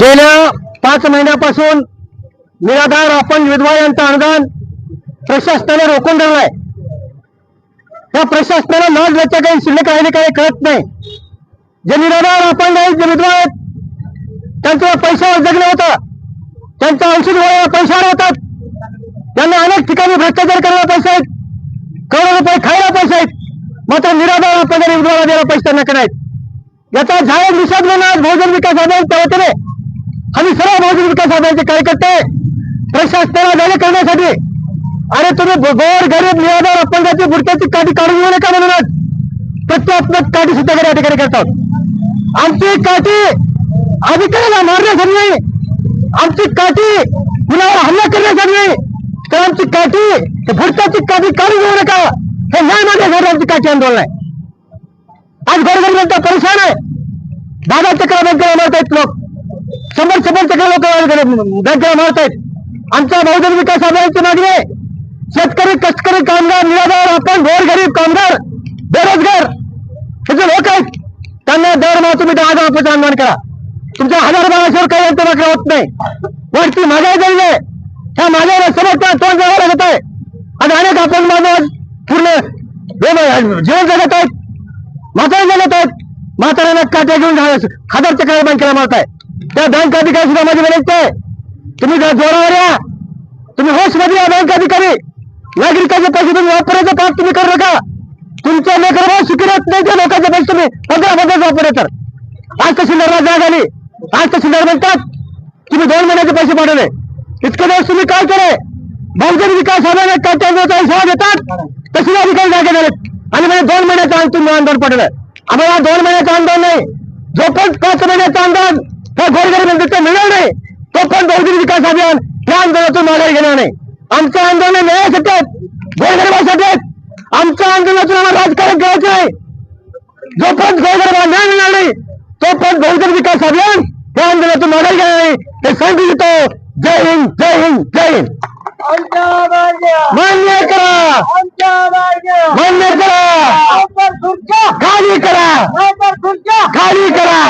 गेल्या पाच महिन्यापासून निराधार आपण विधवा यांचं अनुदान प्रशासनाने रोखून धरलंय त्या प्रशासनाला लाज याच्या काही शिल्लक राहिले काही कळत नाही. जे निराधार आपण जे विधवा आहेत त्यांचं पैशावर जगलं होतं. त्यांचं औषध गोळ्या पैशावर होतात. त्यांना अनेक ठिकाणी भ्रष्टाचार करायला पैसे आहेत. करोडो रुपये खायला पैसे आहेत. मात्र निराधार आपण विधवाला द्यायला पैसे त्यांना नाहीत? याचा झाड निषाद म्हणून आज बहुजन विकास आघाडीच्या वतीने आम्ही सर्व बहुजन विकास आघाडीचे कार्यकर्ते प्रशासनाला जागे करण्यासाठी. अरे तुम्ही गोर गरीब निराधार अपंगाची बुडक्याची काठी काढून घेऊ नका म्हणूनच प्रत्यात्मक काठी सुद्धा या ठिकाणी करतात. आमची काठी अधिकाऱ्याला मारण्यासाठी नाही. आमची काठी कुणावर हल्ला करण्यासाठी नाही. तर आमची काठी बुडक्याची काठी काढून घेऊ नका. हे न्याय मागण्यासाठी आमची काठी आंदोलन आहे. आज गोरगरीबांचा परेशान आहे. दादा चक्र बँकेला मारतायत लोक. शंभर शंभर चक्र लोक बँकेला मारतायत. आमच्या बहुजन विकास आघाडीची मागणी आहे. शेतकरी कष्टकरी कामगार निराधार आपण गोरगरीब कामगार बेरोजगार हे जे लोक आहेत त्यांना दरमहा तुम्ही दहा हजार रुपयाचं अनुदान करा. तुमच्या हजार बाराशेवर काही यांचं मागणी होत नाही. वरती महागाई झाली आहे. त्या महागाईला समोर तोंड द्यावं लागत आहे. आणि अनेक आपण माणूस पूर्ण जीवन जगत आहेत. म्हातारे जगत आहेत. म्हाताऱ्यांना काट्या घेऊन जा- हजार चक्र मारत आहे त्या बँक अधिकारी सुद्धा माझी विनंती आहे तुम्ही जोरावर या. तुम्ही होशमध्ये या बँक अधिकारी. नागरिकांचे पैसे तुम्ही वापरायचा पाठ तुम्ही करू नका. तुमच्या लेकर सुखी राहत नाही त्या लोकांचे पैसे तुम्ही पंधरा पंधरा वापर तर. आज तहसीलदारला जाग आली. आज तहसीलदार म्हणतात तुम्ही दोन महिन्याचे पैसे पाठवले. इतके दिवस तुम्ही काय केले बहुजन विकास आघाडीने काट्यांचा देतात तहसील अधिकारी जागे झालेत. आणि म्हणजे दोन महिन्याचं तुम्ही आंदोलन पाठवलं आम्हाला दोन महिन्याचं आंदोलन नाही. जोपर्यंत पाच महिन्याचं आंदोलन हे गोरगरीब जनतेचं मिळणार नाही. तो पण बहुजन विकास अभियान या आंदोलनातून माघारी घेणार नाही. आमचं आंदोलन न्यायासाठी आहेत गोरगरिबासाठी आहेत आमच्या आंदोलनातून आम्हाला राजकारण करायचं नाही जो पण गोरगरिबाला न्याय मिळणार नाही तो पण बहुजन विकास अभियान या आंदोलनातून माघारी घेणार नाही. हे सांगू देतो जय हिंद जय हिंद जय हिंद आमच्या मागण्या मान्य करा आमच्या मागण्या मान्य करा लवकर खुर्च्या खाली करा लवकर खुर्च्या खाली करा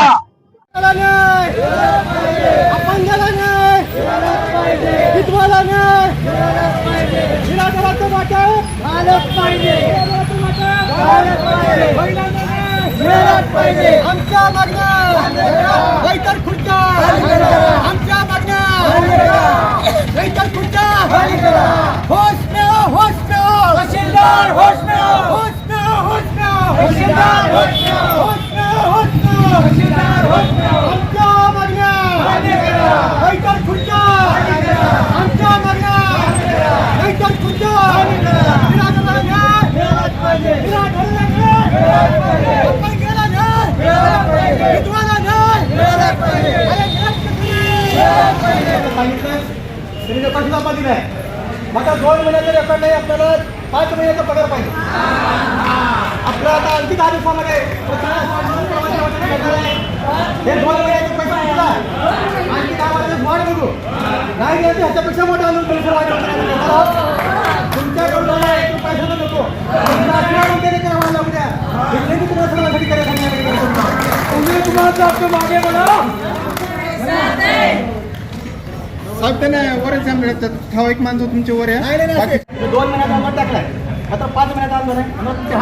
अपंगाला नाही विधवाला नाही निराधाराचं वाटप झालंच पाहिजे निराधाराचं वाटप झालंच पाहिजे महिलांना नाही मिळालंच पाहिजे आमच्या मागण्या. बैठक खुर्च्या. आमच्या मागण्या. बैठक खुर्च्या. होश में हो होश में हो तहसीलदार होश में हो होश में हो होश में हो तहसीलदार होश में होश में हो होश में हो तहसीलदार होश में हो आमच्या मागण्या बैठक खुर्च्या आमच्या मागण्या बैठक खुर्च्या निराधाराला न्याय निराधाराला न्याय अपंगाला न्याय विधवाला न्याय अरे त्यांनी रेकॉर्ड आहे आपण आता दोन महिन्याचा रेकॉर्ड नाही आपल्याला पाच महिन्याचा पगार पाहिजे. आपलं आता आणखी दहा दिवसामध्ये हे दोन महिन्याचे पैसा दिला आणखी दहा महिन्याचे वाढ बघू. नाही गेलं ह्याच्यापेक्षा मोठा अजून पैसे वाढ तुमच्याकडून एक पैसा नको. तुम्हाला तुम्ही तुम्हाला मागे बोला साहेब त्याने वरच मिळतात. ठराविक माणसं तुमचे वर आहे नाही नाही. नाही ते दोन महिन्याचा अंमल टाकलाय. आता पाच महिन्यात महिन्यात. महिन्यात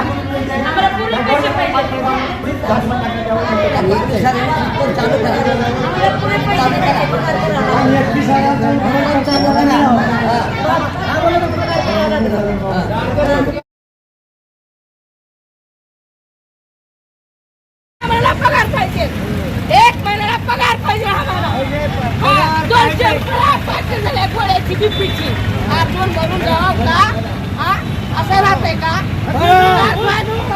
आम्हाला पगार पाहिजे. एक महिन्याला पगार पाहिजे आम्हाला. आठवड्याची पिपीची आठवण करून जाऊ का हा असं राहतंय का माणूस